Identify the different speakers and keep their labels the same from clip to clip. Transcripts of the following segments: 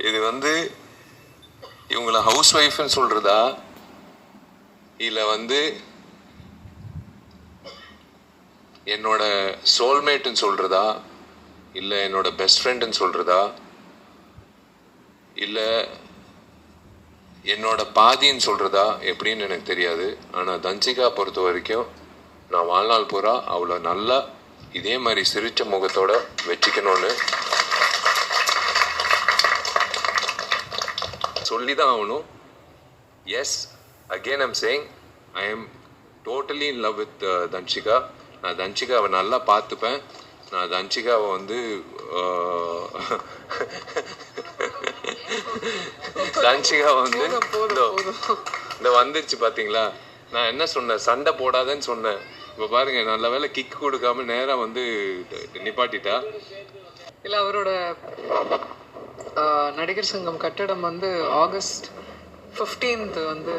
Speaker 1: இது வந்து இவங்கள ஹவுஸ் ஒய்ஃப்னு சொல்றதா? இல்ல வந்து என்னோட சோல்மேட்டுன்னு சொல்றதா? இல்ல என்னோட பெஸ்ட் ஃப்ரெண்டுன்னு சொல்றதா? இல்ல என்னோட பாதின்னு சொல்றதா? எப்படின்னு எனக்கு தெரியாது. ஆனா தஞ்சிகா பொறுத்த வரைக்கும் நான் வாழ்நாள் பூரா அவ்வளோ நல்லா இதே மாதிரி சிரிச்ச முகத்தோட வச்சுக்கணும்னு சொல்லி தான் ஆகணும் yes again I'm saying I am totally in love with Dhanshika நான் தன்ஷிகாவை நல்லா பார்த்துப்பேன். நான் தன்ஷிகாவை வந்து uh, தன்ஷிகா வந்து இதோ, இந்த வந்துருச்சு பாத்தீங்களா? நான் என்ன சொன்னேன்? சண்டை போடாதேன்னு சொன்னேன். இப்போ பாருங்க நல்ல வேளை கிக் கொடுக்காம நேரா வந்து நிப்பாட்டிட்டா?
Speaker 2: இல்லை அவரோட நடிகர் சங்கம் கட்டடம் வந்து ஆகஸ்ட் 15th வந்து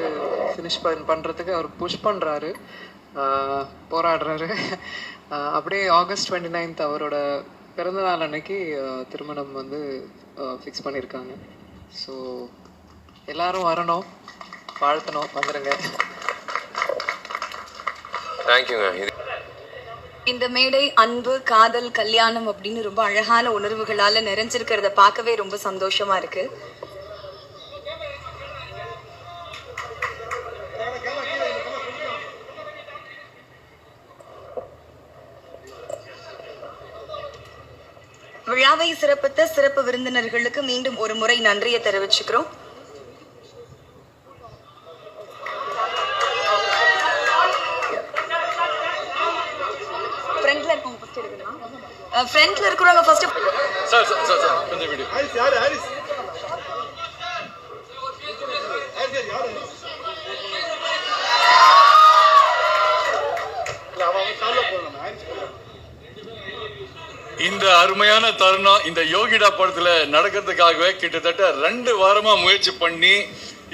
Speaker 2: ஃபினிஷ் பண் பண்ணுறதுக்கு அவர் புஷ் பண்ணுறாரு போராடுறாரு. அப்படியே ஆகஸ்ட் 29th அவரோட பிறந்தநாள் அன்னைக்கு திருமணம் வந்து ஃபிக்ஸ் பண்ணியிருக்காங்க ஸோ எல்லாரும் வரணும் வாழ்த்தணும் வந்துடுங்க
Speaker 1: தேங்க்யூங்க இது
Speaker 3: இந்த மேடை அன்பு காதல் கல்யாணம் அப்படின்னு ரொம்ப அழகான உணர்வுகளால நிறைஞ்சிருக்கிறத பார்க்கவே ரொம்ப சந்தோஷமா இருக்கு. விழாவை சிறப்பித்த சிறப்பு விருந்தினர்களுக்கு மீண்டும் ஒரு முறை நன்றியை தெரிவிச்சுக்கிறோம். ஃப்ரண்ட்ல இருக்கிறவங்க first
Speaker 4: sir sir sir sir கொஞ்சம் வீடியோ
Speaker 5: ஹாரிஸ் யாரு ஹாரிஸ்?
Speaker 4: இந்த அருமையான தருணம் இந்த யோகிடா படத்துல நடக்கிறதுக்காகவே கிட்டத்தட்ட ரெண்டு வாரமா முயற்சி பண்ணி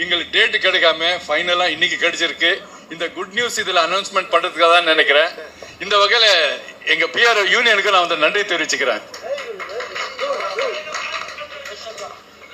Speaker 4: எங்களுக்கு டேட் கிடைக்காம ஃபைனலா இன்னைக்கு கிடைச்சிருக்கு. இந்த குட் நியூஸ் இதுல அனௌன்ஸ்மெண்ட் பண்றதுக்காக தான் நினைக்கிறேன். இந்த வகையில எங்க பிஆர் யூனியனுக்கு நான் வந்து நன்றி தெரிவிச்சுக்கிறேன்.